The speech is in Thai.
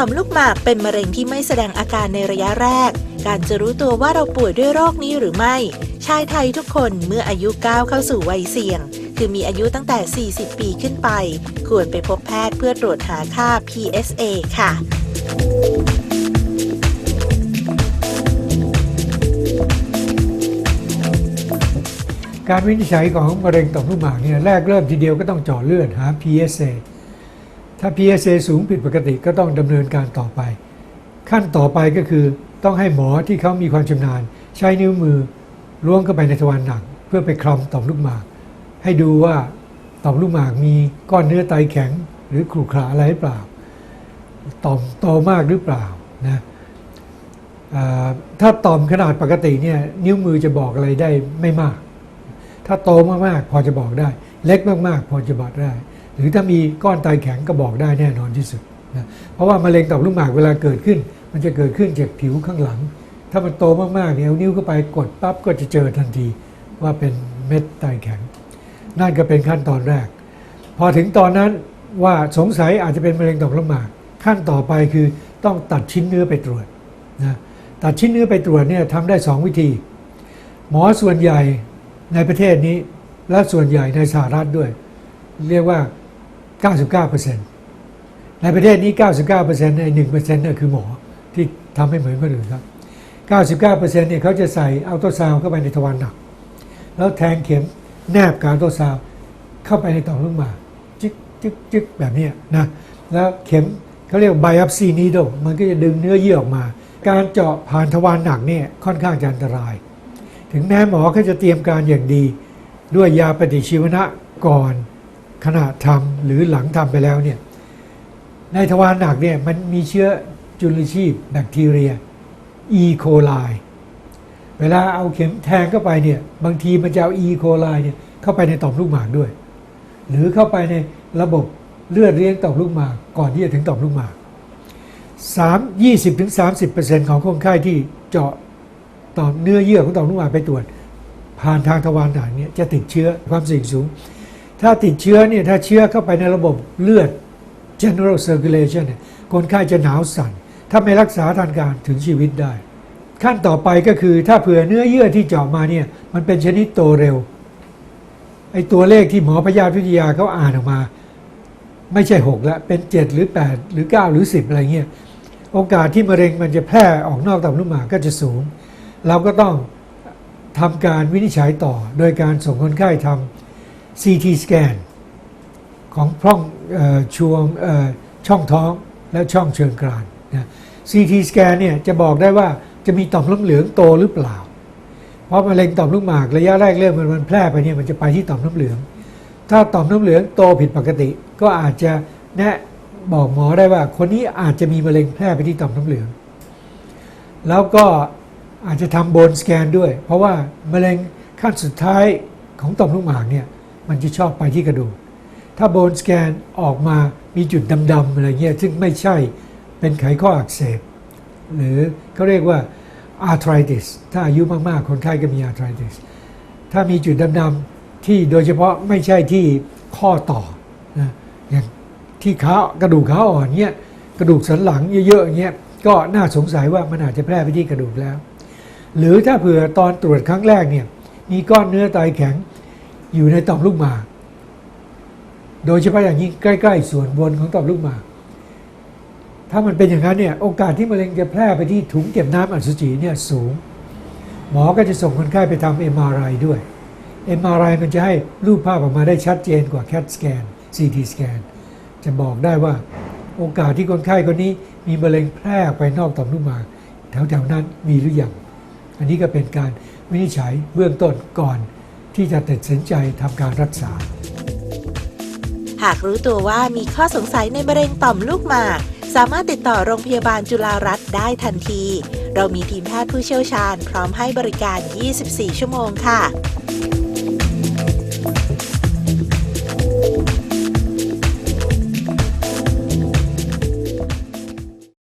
ต่อมลูกหมากเป็นมะเร็งที่ไม่แสดงอาการในระยะแรก การจะรู้ตัวว่าเราป่วยด้วยโรคนี้หรือไม่ ชายไทยทุกคนเมื่ออายุก้าวเข้าสู่วัยเสี่ยง คือมีอายุตั้งแต่ 40 ปีขึ้นไป ควรไปพบแพทย์เพื่อตรวจหาค่า PSA ค่ะการวินิจฉัยของมะเร็งต่อมลูกหมากเนี่ยแรกเริ่มทีเดียวก็ต้องเจาะเลือดหา PSA ถ้า PSA สูงผิดปกติก็ต้องดำเนินการต่อไป ขั้นต่อไปก็คือต้องให้หมอที่เขามีความชำนาญ ใช้นิ้วมือล้วงเข้าไปในทวารหนัก เพื่อไปคลำต่อมลูกหมาก ให้ดูว่าต่อมลูกหมากมีก้อนเนื้อไตแข็ง หรือขรุขระอะไรหรือเปล่า ต่อมโตมากหรือเปล่านะถ้าต่อมขนาดปกติเนี่ยนิ้วมือจะบอกอะไรได้ไม่มาก ถ้าโตมากๆพอจะบอกได้ เล็กมากๆ พอจะบอกได้ หรือถ้ามีก้อนไตแข็งก็บอกได้แน่นอนที่สุดนะเพราะว่ามะเร็งต่อมลูกหมากเวลาเกิดขึ้น มันจะเกิดขึ้นจากผิวข้างหลัง ถ้ามันโตมากๆเนี่ยนิ้วเข้าไปกดปั๊บก็จะเจอทันทีว่าเป็นเม็ดไตแข็ง นั่นก็เป็นขั้นตอนแรก พอถึงตอนนั้นว่าสงสัยอาจจะเป็นมะเร็งต่อมลูกหมาก ขั้นต่อไปคือต้องตัดชิ้นเนื้อไปตรวจนะตัดชิ้นเนื้อไปตรวจเนี่ยทำได้สองวิธี หมอส่วนใหญ่ในประเทศนี้และส่วนใหญ่ในสหรัฐด้วย เรียกว่า 99%ในประเทศนี้ 99%ใน1%เนี่ยคือหมอที่ทำให้เหมือนคนอื่นครับ 99%เนี่ยเขาจะใส่อัลตราซาวด์เข้าไปในทวารหนัก แล้วแทงเข็มแนบกับอัลตราซาวด์เข้าไปในต่อมลูกหมากจึ๊กจึ๊กจึ๊กแบบนี้นะแล้วเข็มเขาเรียก biopsy needle มันก็จะดึงเนื้อเยื่อออกมา การเจาะผ่านทวารหนักเนี่ยค่อนข้างจะอันตราย ถึงแม้หมอเขาจะเตรียมการอย่างดี ด้วยยาปฏิชีวนะก่อน ขณะทำหรือหลังทำไปแล้วเนี่ยในทวารหนักเนี่ยมันมีเชื้อจุลชีพแบคทีเรีย E. coli เวลาเอาเข็มแทงเข้าไปเนี่ยบางทีมันจะเอา E. coli เนี่ยเข้าไปในต่อมลูกหมากด้วย หรือเข้าไปในระบบเลือดเลี้ยงต่อมลูกหมากก่อนที่จะถึงต่อมลูกหมาก3 20ถึง30 ของคนไข้ที่เจาะต่อมเนื้อเยื่อของต่อมลูกหมากไปตรวจ ผ่านทางทวารหนักเนี่ยจะติดเชื้อความเสี่ยงสูง ถ้าติดเชื้อเนี่ยถ้าเชื้อเข้าไปในระบบเลือด general circulation เนี่ยคนไข้จะหนาวสั่น ถ้าไม่รักษาทันการถึงชีวิตได้ ขั้นต่อไปก็คือถ้าเผื่อเนื้อเยื่อที่เจาะมาเนี่ยมันเป็นชนิดโตเร็วไอ้ตัวเลขที่หมอพยาธิวิทยาเขาอ่านออกมา ไม่ใช่6แล้วเป็น7หรือ8หรือ9หรือ10อะไรเงี้ยโอกาสที่มะเร็งมันจะแพร่ออกนอกต่อมลูกหมากก็จะสูง เราก็ต้องทำการวินิจฉัยต่อ โดยการส่งคนไข้ทำ CT สแกนของพร่องออช่วงช่องท้องและช่องเชิงกรานนะ CT สแกนเนี่ยจะบอกได้ว่าจะมีต่อมน้ำเหลืองโตหรือเปล่า เพราะมะเร็งต่อมลูกหมากระยะแรกเริ่มมันมันแพร่ไปเนี่ยมันจะไปที่ต่อมน้ำเหลือง ถ้าต่อมน้ำเหลืองโตผิดปกติ ก็อาจจะแนะบอกหมอได้ว่า คนนี้อาจจะมีมะเร็งแพร่ไปที่ต่อมน้ำเหลือง แล้วก็อาจจะทำโบนสแกนด้วย เพราะว่ามะเร็งขั้นสุดท้ายของต่อมลูกหมากเนี่ย มันจะชอบไปที่กระดูก ถ้าโบนสแกนออกมามีจุดดำๆอะไรเงี้ยซึ่งไม่ใช่เป็นไขข้ออักเสบ หรือเขาเรียกว่า arthritis ถ้าอายุมากๆ คนไข้ก็มี arthritis ถ้ามีจุดดำๆที่โดยเฉพาะไม่ใช่ที่ข้อต่อนะอย่างที่ขากระดูกขาอ่อนเนี้ยกระดูกสันหลังเยอะๆเงี้ยก็น่าสงสัยว่ามันอาจจะแพร่ไปที่กระดูกแล้ว หรือถ้าเผื่อตอนตรวจครั้งแรกเนี่ยมีก้อนเนื้อไตแข็ง อยู่ในต่อมลูกหมาก โดยเฉพาะอย่างยิ่งใกล้ ๆ ส่วนบนของต่อมลูกหมาก ถ้ามันเป็นอย่างนั้นเนี่ยโอกาสที่มะเร็งจะแพร่ไปที่ถุงเก็บน้ำอสุจิเนี่ยสูง หมอก็จะส่งคนไข้ไปทำ MRI ด้วย MRI มันจะให้รูปภาพออกมาได้ชัดเจนกว่า CAT scan CT scan จะบอกได้ว่าโอกาสที่คนไข้คนนี้มีมะเร็งแพร่ไปนอกต่อมลูกหมากแถวๆนั้นมีหรือยัง อันนี้ก็เป็นการวินิจฉัยเบื้องต้นก่อน ที่จะตัดสินใจทำการรักษา หากรู้ตัวว่ามีข้อสงสัยในมะเร็งต่อมลูกหมาก สามารถติดต่อโรงพยาบาลจุฬารัตน์ได้ทันที เรามีทีมแพทย์ผู้เชี่ยวชาญ พร้อมให้บริการ 24 ชั่วโมงค่ะ